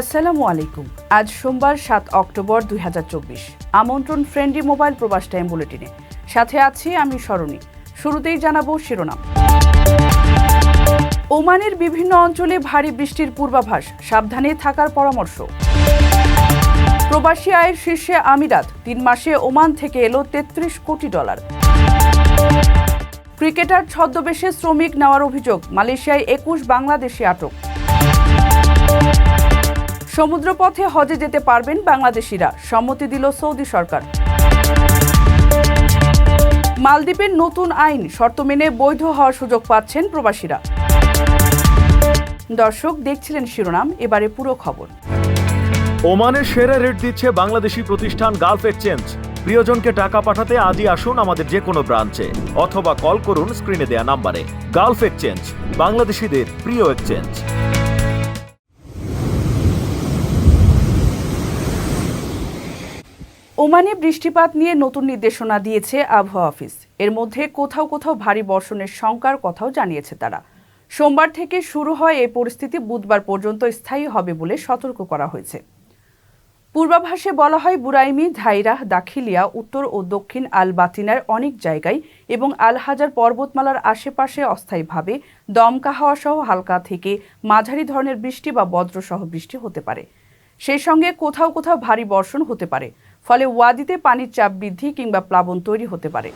আসসালামু আলাইকুম। আজ সোমবার সাত অক্টোবর দু হাজার চব্বিশ। আমন্ত্রণ ফ্রেন্ডলি মোবাইল প্রবাস টাইম বুলেটিনে। সাথে আছি আমি স্মরণী। শুরুতেই জানাব শিরোনাম। ওমানের বিভিন্ন অঞ্চলে ভারী বৃষ্টির পূর্বাভাস। সাবধানে থাকার পরামর্শ। প্রবাসী আয়ের শীর্ষে আমিরাত। তিন মাসে ওমান থেকে এলো তেত্রিশ কোটি ডলার। ক্রিকেটার ছদ্মবেশে শ্রমিক নেওয়ার অভিযোগ। মালয়েশিয়ায় একুশ বাংলাদেশে আটক। সমুদ্রপথে হজে যেতে পারবেন বাংলাদেশিরা। সম্মতি দিল সৌদি সরকার। মালদ্বীপের নতুন আইন শর্ত মেনে বৈধ হওয়ার সুযোগ পাচ্ছেন প্রবাসীরা। দর্শক, দেখছিলেন শিরোনাম, এবারে পুরো খবর। ওমানের সেরা রেট দিচ্ছে বাংলাদেশি প্রতিষ্ঠান গালফ এক্সচেঞ্জ। প্রিয়জনকে টাকা পাঠাতে আজই আসুন আমাদের যে কোনো ব্রাঞ্চে, অথবা কল করুন স্ক্রিনে দেয়া নাম্বারে। গালফ এক্সচেঞ্জ, বাংলাদেশিদের প্রিয় এক্সচেঞ্জ। ওমানে বৃষ্টিপাত নিয়ে নতুন নির্দেশনা দিয়েছে আবহাওয়া অফিস। এর মধ্যে কোথাও কোথাও ভারী বর্ষণের শঙ্কার কথাও জানিয়েছে তারা। সোমবার থেকে শুরু হয় এই পরিস্থিতি বুধবার পর্যন্ত স্থায়ী হবে বলে সতর্ক করা হয়েছে। পূর্বাভাসে বলা হয়, বুরাইমি ধাইরাহ দাখিলিয়া, উত্তর ও দক্ষিণ আল বাতিনার অনেক জায়গায় এবং আল হাজার পর্বতমালার আশেপাশে অস্থায়ীভাবে দমকা হাওয়া সহ হালকা থেকে মাঝারি ধরনের বৃষ্টি বা বজ্রসহ বৃষ্টি হতে পারে। সেই সঙ্গে কোথাও কোথাও ভারী বর্ষণ হতে পারে। ফলে ওয়াদিতে পানির চাপ বৃদ্ধি কিংবা প্লাবন তৈরি হতে পারে।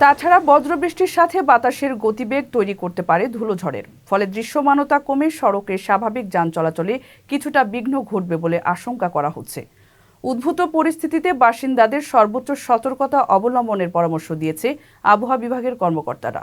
তাছাড়া বজ্রবৃষ্টির সাথে বাতাসের গতিবেগ তৈরি করতে পারে ধুলোঝড়ের। ফলে দৃশ্যমানতা কমে সড়কে স্বাভাবিক যান চলাচলে কিছুটা বিঘ্ন ঘটবে বলে আশঙ্কা করা হচ্ছে। উদ্ভূত পরিস্থিতিতে বাসিন্দাদের সর্বোচ্চ সতর্কতা অবলম্বনের পরামর্শ দিয়েছে আবহাওয়া বিভাগের কর্মকর্তারা।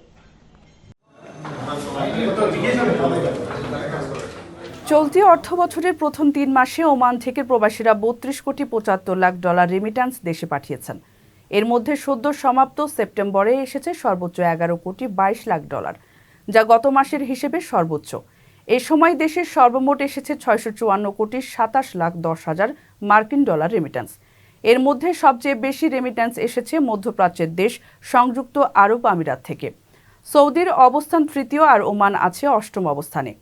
চলতি অর্থ বছরের প্রথম তিন মাসে ওমান থেকে প্রবাসীরা বত্রিশ কোটি পঁচাত্তর লাখ ডলার রেমিট্যান্স দেশে পাঠিয়েছেন। এর মধ্যে সদ্য সমাপ্ত সেপ্টেম্বরে এসেছে সর্বোচ্চ এগারো কোটি বাইশ লাখ ডলার, যা গত মাসের হিসেবে সর্বোচ্চ। এ সময় দেশের সর্বমোট এসেছে ছয়শো চুয়ান্ন কোটি সাতাশ লাখ দশ হাজার মার্কিন ডলার রেমিট্যান্স এর মধ্যে সবচেয়ে বেশি রেমিট্যান্স এসেছে মধ্যপ্রাচ্যের দেশ সংযুক্ত আরব আমিরাত থেকে। সৌদির অবস্থান তৃতীয় আর ওমান আছে অষ্টম অবস্থানে।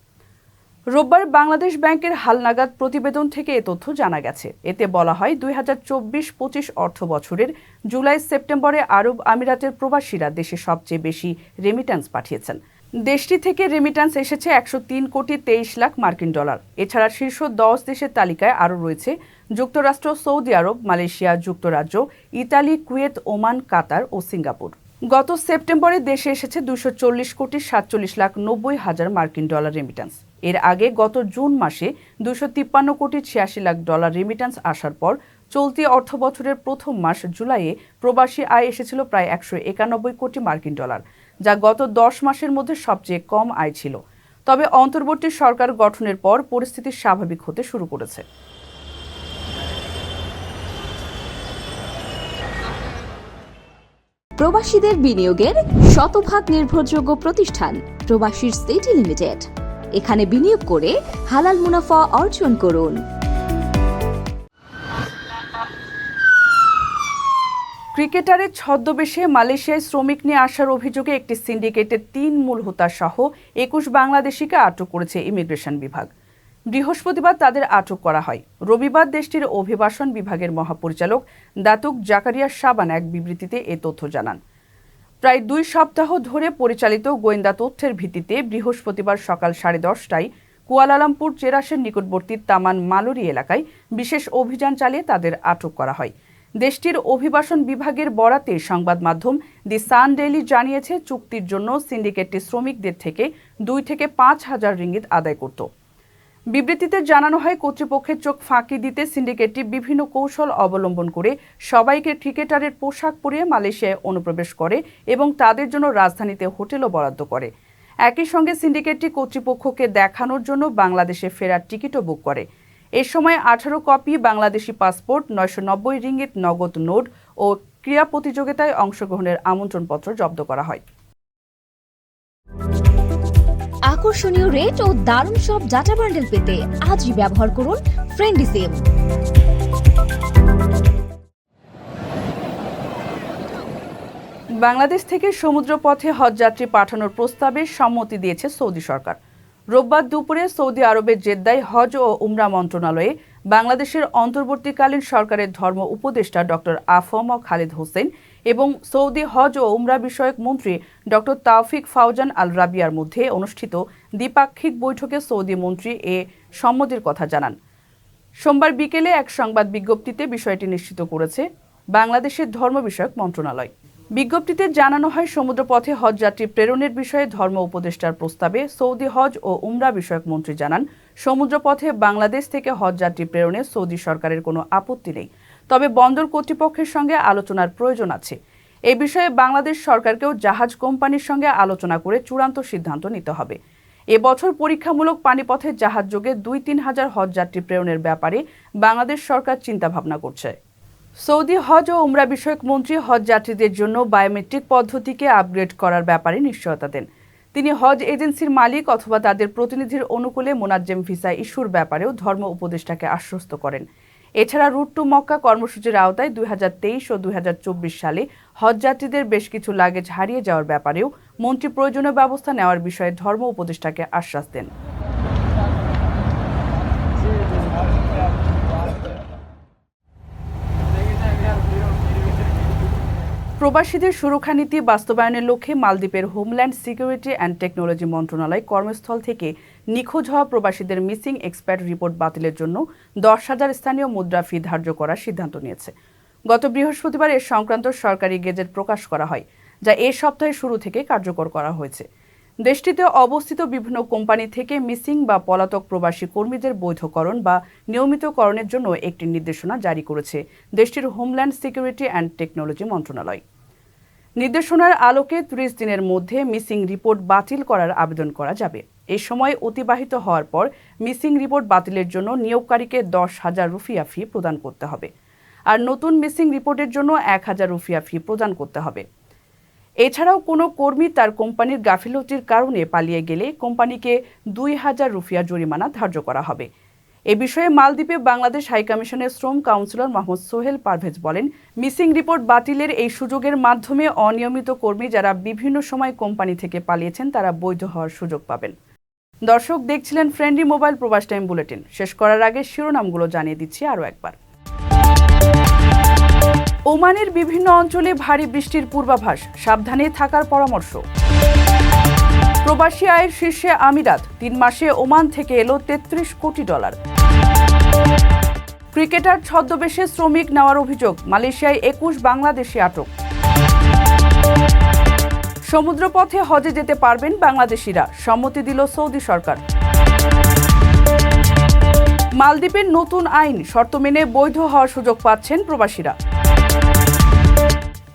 রোববার বাংলাদেশ ব্যাংকের হালনাগাদ প্রতিবেদন থেকে এ তথ্য জানা গেছে। এতে বলা হয়, দুই হাজার চব্বিশ পঁচিশ অর্থ বছরের জুলাই সেপ্টেম্বরে আরব আমিরাতের প্রবাসীরা দেশে সবচেয়ে বেশি রেমিট্যান্স পাঠিয়েছেন। দেশটি থেকে রেমিট্যান্স এসেছে একশো তিন কোটি তেইশ লাখ মার্কিন ডলার। এছাড়া শীর্ষ দশ দেশের তালিকায় আরও রয়েছে, যুক্তরাষ্ট্র, সৌদি আরব, মালয়েশিয়া, যুক্তরাজ্য, ইতালি, কুয়েত, ওমান, কাতার ও সিঙ্গাপুর। গত সেপ্টেম্বরে দেশে এসেছে দুশো চল্লিশ কোটি সাতচল্লিশ লাখ নব্বই হাজার মার্কিন ডলার রেমিট্যান্স এর আগে গত জুন মাসে দুশো তিপ্পান্ন কোটি ছিয়াশি লাখ ডলার রেমিট্যান্স আসার পর চলতি অর্থ বছরের প্রথম মাস জুলাইয়ে প্রবাসী আয় এসেছিল প্রায় একশো একানব্বই কোটি মার্কিন ডলার, যা গত দশ মাসের মধ্যে সবচেয়ে কম আয় ছিল। তবে অন্তর্বর্তী সরকার গঠনের পর পরিস্থিতি স্বাভাবিক হতে শুরু করেছে। প্রবাসীদের বিনিয়োগের শতভাগ নির্ভরযোগ্য প্রতিষ্ঠান প্রবাসীর সিটি লিমিটেড। এখানে বিনিয়োগ করে হালাল মুনাফা অর্জন করুন। ক্রিকেটারের ছদ্মবেশে মালয়েশিয়ায় শ্রমিক নিয়ে আসার অভিযোগে একটি সিন্ডিকেটের তিন মূল হোতা সহ একুশ বাংলাদেশিকে আটক করেছে ইমিগ্রেশন বিভাগ। বৃহস্পতিবার তাদের আটক করা হয়। রবিবার দেশটির অভিবাসন বিভাগের মহাপরিচালক দাতুক জাকারিয়া সাবান এক বিবৃতিতে এ তথ্য জানান। প্রায় দুই সপ্তাহ ধরে পরিচালিত গোয়েন্দা তথ্যের ভিত্তিতে বৃহস্পতিবার সকাল সাড়ে দশটায় কুয়ালালামপুর চেরাসের নিকটবর্তী তামান মালুরি এলাকায় বিশেষ অভিযান চালিয়ে তাদের আটক করা হয়। দেশটির অভিবাসন বিভাগের বরাতে সংবাদ মাধ্যম দি সান ডেইলি জানিয়েছে, চুক্তির জন্য সিন্ডিকেটটি শ্রমিকদের থেকে দুই থেকে পাঁচ হাজার রিঙ্গিত আদায় করত। বিবৃতিতে জানানো হয়, কর্তৃপক্ষের চোখ ফাঁকি দিতে সিন্ডিকেটটি বিভিন্ন কৌশল অবলম্বন করে সবাইকে ক্রিকেটারের পোশাক পরিয়ে মালয়েশিয়ায় অনুপ্রবেশ করে এবং তাদের জন্য রাজধানীতে হোটেলও বরাদ্দ করে। একই সঙ্গে সিন্ডিকেটটি কর্তৃপক্ষকে দেখানোর জন্য বাংলাদেশে ফেরার টিকিটও বুক করে। এ সময় আঠারো কপি বাংলাদেশি পাসপোর্ট, নয়শো নব্বই রিঙ্গিত নগদ নোট ও ক্রীড়া প্রতিযোগিতায় অংশগ্রহণের আমন্ত্রণপত্র জব্দ করা হয়। আকর্ষণীয় রেট ও দারুণ সব ডাটা বান্ডেল পেতে আজই ব্যবহার করুন ফ্রেন্ডি সিম বাংলাদেশ থেকে সমুদ্রপথে হজযাত্রী পাঠানোর প্রস্তাবে সম্মতি দিয়েছে সৌদি সরকার। রোববার দুপুরে সৌদি আরবের জেদ্দায় হজ ও উমরা মন্ত্রণালয়ে বাংলাদেশের অন্তর্বর্তীকালীন সরকারের ধর্ম উপদেষ্টা ডক্টর আফম খালিদ হোসেন এবং সৌদি হজ ও উমরা বিষয়ক মন্ত্রী ডক্টর তাওফিক ফাউজান আল রাবিয়ার মধ্যে অনুষ্ঠিত দ্বিপাক্ষিক বৈঠকে সৌদি মন্ত্রী এ সম্মতির কথা জানান। সোমবার বিকেলে এক সংবাদ বিজ্ঞপ্তিতে বিষয়টি নিশ্চিত করেছে বাংলাদেশের ধর্ম বিষয়ক মন্ত্রণালয়। বিজ্ঞপ্তিতে জানানো হয়, সমুদ্রপথে হজযাত্রী প্রেরণের বিষয়ে ধর্ম উপদেষ্টার প্রস্তাবে সৌদি হজ ও উমরা বিষয়ক মন্ত্রী জানান, সমুদ্রপথে বাংলাদেশ থেকে হজযাত্রী প্রেরণে সৌদি সরকারের কোনো আপত্তি নেই। তবে বন্দর কর্তৃপক্ষের সঙ্গে আলোচনার প্রয়োজন আছে। এ বিষয়ে বাংলাদেশ সরকারকেও জাহাজ কোম্পানির সঙ্গে আলোচনা করে চূড়ান্ত সিদ্ধান্ত নিতে হবে। এবছর পরীক্ষামূলক পানিপথে জাহাজ যোগে দুই তিন হাজার হজযাত্রী প্রেরণের ব্যাপারে বাংলাদেশ সরকার চিন্তাভাবনা করছে। সৌদি হজ ও উমরা বিষয়ক মন্ত্রী হজ যাত্রীদের জন্য বায়োমেট্রিক পদ্ধতিকে আপগ্রেড করার ব্যাপারে নিশ্চয়তা দেন। তিনি হজ এজেন্সির মালিক অথবা তাদের প্রতিনিধির অনুকূলে মোনাজ্জেম ভিসা ইস্যুর ব্যাপারেও ধর্ম উপদেষ্টাকে আশ্বস্ত করেন। এছাড়া রুট টু মক্কা কর্মসূচির আওতায় দুই হাজার তেইশ ও দুই হাজার চব্বিশ সালে হজযাত্রীদের বেশ কিছু লাগেজ হারিয়ে যাওয়ার ব্যাপারেও মন্ত্রী প্রয়োজনীয় ব্যবস্থা নেওয়ার বিষয়ে ধর্ম উপদেষ্টাকে আশ্বাস দেন। প্রবাসীদের সুরক্ষা নীতি বাস্তবায়নের লক্ষ্যে মালদ্বীপের হোমল্যান্ড সিকিউরিটি অ্যান্ড টেকনোলজি মন্ত্রণালয় কর্মস্থল থেকে নিখোঁজ হওয়া প্রবাসীদের মিসিং এক্সপার্ট রিপোর্ট বাতিলের জন্য দশ হাজার স্থানীয় মুদ্রা ফি ধার্য করার সিদ্ধান্ত নিয়েছে। গত বৃহস্পতিবার এ সংক্রান্ত সরকারি গেজেট প্রকাশ করা হয়, যা এ সপ্তাহের শুরু থেকে কার্যকর করা হয়েছে। দেশটিতে অবস্থিত বিভিন্ন কোম্পানি থেকে মিসিং বা পলাতক প্রবাসী কর্মীদের বৈধকরণ বা নিয়মিতকরণের জন্য একটি নির্দেশনা জারি করেছে দেশটির হোমল্যান্ড সিকিউরিটি অ্যান্ড টেকনোলজি মন্ত্রণালয়। নির্দেশনার আলোকে ত্রিশ দিনের মধ্যে মিসিং রিপোর্ট বাতিল করার আবেদন করা যাবে। এ সময় অতিবাহিত হওয়ার পর মিসিং রিপোর্ট বাতিলের জন্য নিয়োগকারীকে দশ হাজার রুফিয়া ফি প্রদান করতে হবে। আর নতুন মিসিং রিপোর্টের জন্য এক হাজার রুফিয়া ফি প্রদান করতে হবে। এছাড়াও কোনো কর্মী তার কোম্পানির গাফিলতির কারণে পালিয়ে গেলে কোম্পানিকে দুই হাজার রুফিয়া জরিমানা ধার্য করা হবে। এ বিষয়ে মালদ্বীপে বাংলাদেশ হাইকমিশনের শ্রম কাউন্সিলর মোহাম্মদ সোহেল পারভেজ বলেন, মিসিং রিপোর্ট বাতিলের এই সুযোগের মাধ্যমে অনিয়মিত কর্মী যারা বিভিন্ন সময় কোম্পানি থেকে পালিয়েছেন তারা বৈধ হওয়ার সুযোগ পাবেন। দর্শক, দেখছিলেন friendly mobile Probash time bulletin. শেষ করার আগে শিরোনামগুলো জানিয়ে দিচ্ছি আরও একবার। ওমানের বিভিন্ন অঞ্চলে ভারী বৃষ্টির পূর্বাভাস। সাবধানে থাকার পরামর্শ। প্রবাসী আয়ের শীর্ষে আমিরাত। তিন মাসে ওমান থেকে এলো তেত্রিশ কোটি ডলার। ক্রিকেটার ছদ্মবেশে শ্রমিক নেওয়ার অভিযোগ। মালয়েশিয়ায় একুশ বাংলাদেশি আটক। সমুদ্রপথে হজে যেতে পারবেন বাংলাদেশিরা। সম্মতি দিল সৌদি সরকার। মালদ্বীপের নতুন আইন। শর্ত মেনে বৈধ হওয়ার সুযোগ পাচ্ছেন প্রবাসীরা।